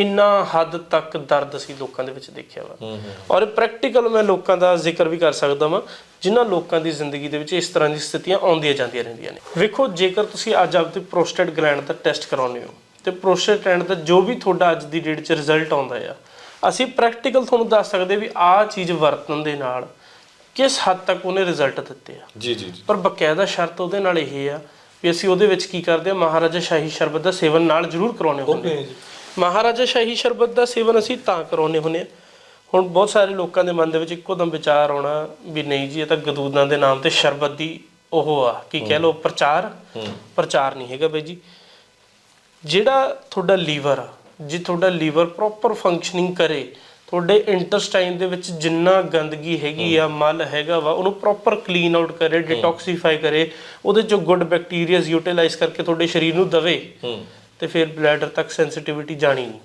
ਇੰਨਾ ਹੱਦ ਤੱਕ ਦਰਦ ਅਸੀਂ ਲੋਕਾਂ ਦੇ ਵਿੱਚ ਦੇਖਿਆ ਵਾ। ਔਰ ਪ੍ਰੈਕਟੀਕਲ ਮੈਂ ਲੋਕਾਂ ਦਾ ਜ਼ਿਕਰ ਵੀ ਕਰ ਸਕਦਾ ਵਾਂ ਜਿਨ੍ਹਾਂ ਲੋਕਾਂ ਦੀ ਜ਼ਿੰਦਗੀ ਦੇ ਵਿੱਚ ਇਸ ਤਰ੍ਹਾਂ ਦੀ ਸਥਿਤੀਆਂ ਆਉਂਦੀਆਂ ਜਾਂਦੀਆਂ ਰਹਿੰਦੀਆਂ ਨੇ। ਵੇਖੋ ਜੇਕਰ ਤੁਸੀਂ ਅੱਜ ਆਪਦੀ ਪ੍ਰੋਸਟੇਟ ਗਲੈਂਡ ਦਾ ਟੈਸਟ ਕਰਾਉਂਦੇ ਹੋ ਤੇ ਪ੍ਰੋਸਟੇਟ ਗਲੈਂਡ ਦਾ ਜੋ ਵੀ ਤੁਹਾਡਾ ਅੱਜ ਦੀ ਡੇਟ 'ਚ ਰਿਜ਼ਲਟ ਆਉਂਦਾ ਆ ਅਸੀਂ ਪ੍ਰੈਕਟੀਕਲ ਤੁਹਾਨੂੰ ਦੱਸ ਸਕਦੇ ਵੀ ਆਹ ਚੀਜ਼ ਵਰਤਣ ਦੇ ਨਾਲ ਕਿਸ ਹੱਦ ਤੱਕ ਉਹਨੇ ਰਿਜ਼ਲਟ ਦਿੱਤੇ ਆ। ਜੀ ਜੀ ਜੀ। ਪਰ ਬਕਾਇਦਾ ਸ਼ਰਤ ਉਹਦੇ ਨਾਲ ਇਹ ਆ ਵੀ ਅਸੀਂ ਉਹਦੇ ਵਿੱਚ ਕੀ ਕਰਦੇ ਆ ਮਹਾਰਾਜਾ ਸ਼ਾਹੀ ਸ਼ਰਬਤ ਦਾ ਸੇਵਨ ਨਾਲ ਜ਼ਰੂਰ ਕਰਾਉਣੇ ਹੁੰਦੇ ਜੀ। ਮਹਾਰਾਜਾ ਸ਼ਾਹੀ ਸ਼ਰਬਤ ਦਾ ਸੇਵਨ ਅਸੀਂ ਤਾਂ ਕਰਾਉਣੇ ਹੁੰਦੇ ਆ ਹੁਣ ਬਹੁਤ ਸਾਰੇ ਲੋਕਾਂ ਦੇ ਮਨ ਦੇ ਵਿੱਚ ਇੱਕੋ ਦਮ ਵਿਚਾਰ ਆਉਣਾ ਵੀ ਨਹੀਂ ਜੀ ਇਹ ਤਾਂ ਗਦੂਦਾਂ ਦੇ ਨਾਮ ਤੇ ਸ਼ਰਬਤ ਦੀ ਉਹ ਆ ਕੀ ਕਹਿ ਲੋ ਪ੍ਰਚਾਰ। ਪ੍ਰਚਾਰ ਨਹੀਂ ਹੈਗਾ ਬਈ ਜੀ। ਜਿਹੜਾ ਤੁਹਾਡਾ ਲੀਵਰ ਆ ਜੇ ਤੁਹਾਡਾ ਲੀਵਰ ਪ੍ਰੋਪਰ ਫੰਕਸ਼ਨਿੰਗ ਕਰੇ ਤੁਹਾਡੇ ਇੰਟੈਸਟਾਈਨ ਦੇ ਵਿੱਚ ਜਿੰਨਾ ਗੰਦਗੀ ਹੈਗੀ ਆ ਮਲ ਹੈਗਾ ਵਾ ਉਹਨੂੰ ਪ੍ਰੋਪਰ ਕਲੀਨ ਆਊਟ ਕਰੇ ਡਿਟੌਕਸੀਫਾਈ ਕਰੇ ਉਹਦੇ ਚੋਂ ਗੁੱਡ ਬੈਕਟੀਰੀਆਜ਼ ਯੂਟਿਲਾਈਜ਼ ਕਰਕੇ ਤੁਹਾਡੇ ਸਰੀਰ ਨੂੰ ਦਵੇ। ਤੇ ਫਿਰ ਬਲੈਡਰ ਤੱਕ ਸੈਂਸਿਟਿਵਿਟੀ ਜਾਣੀ ਨਹੀਂ